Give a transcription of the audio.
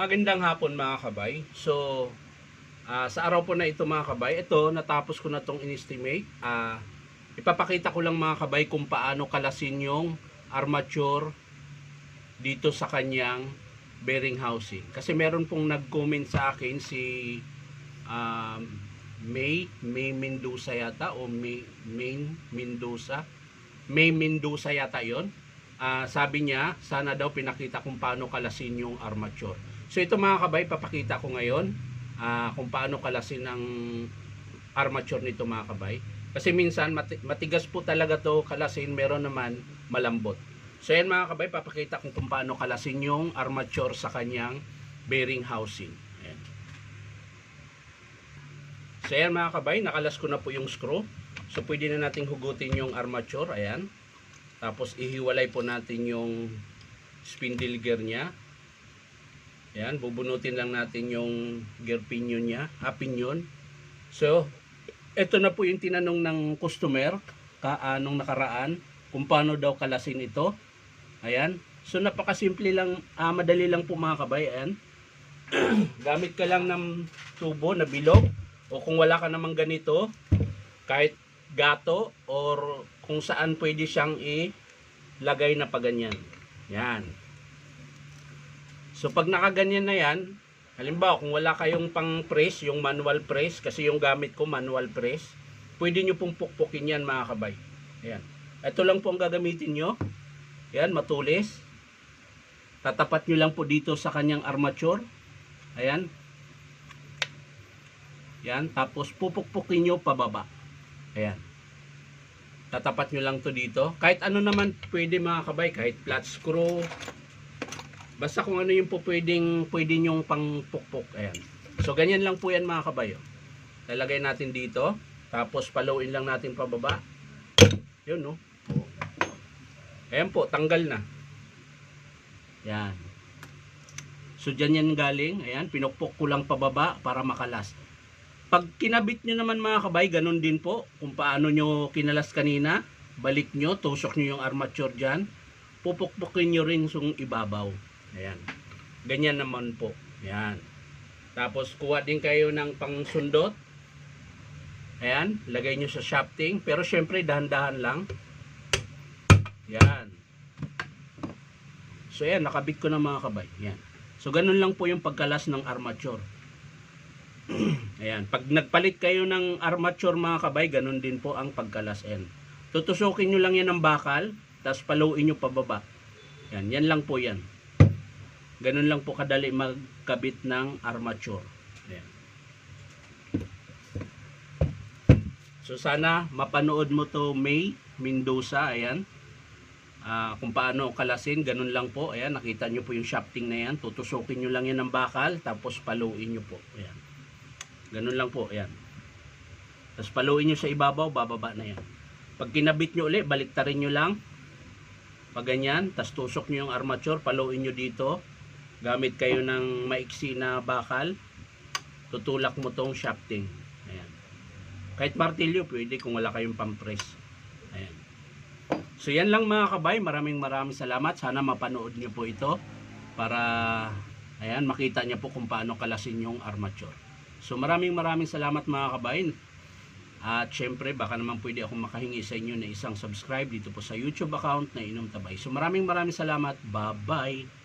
Magandang hapon mga kabay. So, ah, sa araw po na ito mga kabay, ito natapos ko na tong in-estimate. Ah, ipapakita ko lang mga kabay kung paano kalasin yung armature dito sa kanyang bearing housing. Kasi meron pong nag-comment sa akin si um, May, May Mendoza yata o May, May Mendoza. May Mendoza yata yon. Ah, sabi niya, sana daw pinakita kung paano kalasin yung armature. So ito mga kabay, papakita ko ngayon ah, kung paano kalasin ang armature nito mga kabay. Kasi minsan mati- matigas po talaga to kalasin, meron naman malambot. So yan mga kabay, papakita ko kung paano kalasin yung armature sa kanyang bearing housing. Ayan. So yan mga kabay, nakalas ko na po yung screw. So pwede na nating hugutin yung armature, ayan. Tapos ihiwalay po natin yung spindle gear niya. Ayan, bubunutin lang natin yung gear pinion niya, ah, pinion. So, ito na po yung tinanong ng customer ka ah, nakaraan kung paano daw kalasin ito. Ayan. So napakasimple lang, ah, madali lang po mga kabay. Ayan. Gamit ka lang ng tubo na bilog o kung wala ka namang ganito, kahit gato or kung saan pwede siyang ilagay na paganyan. Yan. So pag nakaganyan na yan, halimbawa kung wala kayong pang press, yung manual press, kasi yung gamit ko manual press, pwede nyo pong pukpukin yan mga kabay. Ayan. Ito lang po ang gagamitin nyo. Ayan, matulis. Tatapat nyo lang po dito sa kanyang armature. Ayan. Yan, tapos pupukpukin nyo pababa. Ayan. Tatapat nyo lang to dito. Kahit ano naman pwede mga kabay, kahit flat screw. Basta kung ano yung po pwedeng, pwede nyong pangpukpok. Ayan. So, ganyan lang po yan mga kabay. oh. Lalagay natin dito. Tapos, palawin lang natin pababa. Yun, no? Ayan po, tanggal na. Yan. So, dyan yan galing. Ayan, pinukpok ko lang pababa para makalas. Pag kinabit nyo naman mga kabay, ganun din po. Kung paano nyo kinalas kanina, balik nyo, tusok nyo yung armature dyan. Pupukpukin nyo rin yung ibabaw. Ayan. Ganyan naman po. Ayan. Tapos kuha din kayo ng pangsundot. Ayan. Lagay nyo sa shafting. Pero syempre dahan-dahan lang. Ayan. So ayan, nakabit ko na mga kabay. Ayan. So ganun lang po yung pagkalas ng armature. Ayan, pag nagpalit kayo ng armature mga kabay, ganun din po ang pagkalas N. Tutusukin nyo lang yan ng bakal, tapos paluin nyo pababa. Yan, yan lang po yan. Ganun lang po kadali magkabit ng armature. Ayan. So sana mapanood mo to May Mendoza, ayan. Ah, kung paano kalasin, ganun lang po. Ayan, nakita nyo po yung shafting na yan. Tutusukin nyo lang yan ng bakal, tapos paluin nyo po. Ayan. Ganun lang po, ayan. Tapos paluin nyo sa ibabaw, bababa na yan. Pag kinabit nyo ulit, baliktarin nyo lang. Pag ganyan, tapos tusok nyo yung armature, paluin nyo dito. Gamit kayo ng maiksi na bakal. Tutulak mo tong shafting. Ayan. Kahit martilyo, pwede kung wala kayong pampress. Ayan. So yan lang mga kabay, maraming maraming salamat. Sana mapanood nyo po ito para ayan, makita nyo po kung paano kalasin yung armature. So maraming maraming salamat mga kabay. At syempre baka naman pwede akong makahingi sa inyo na isang subscribe dito po sa YouTube account na Inom Tabay. So maraming maraming salamat. Bye-bye.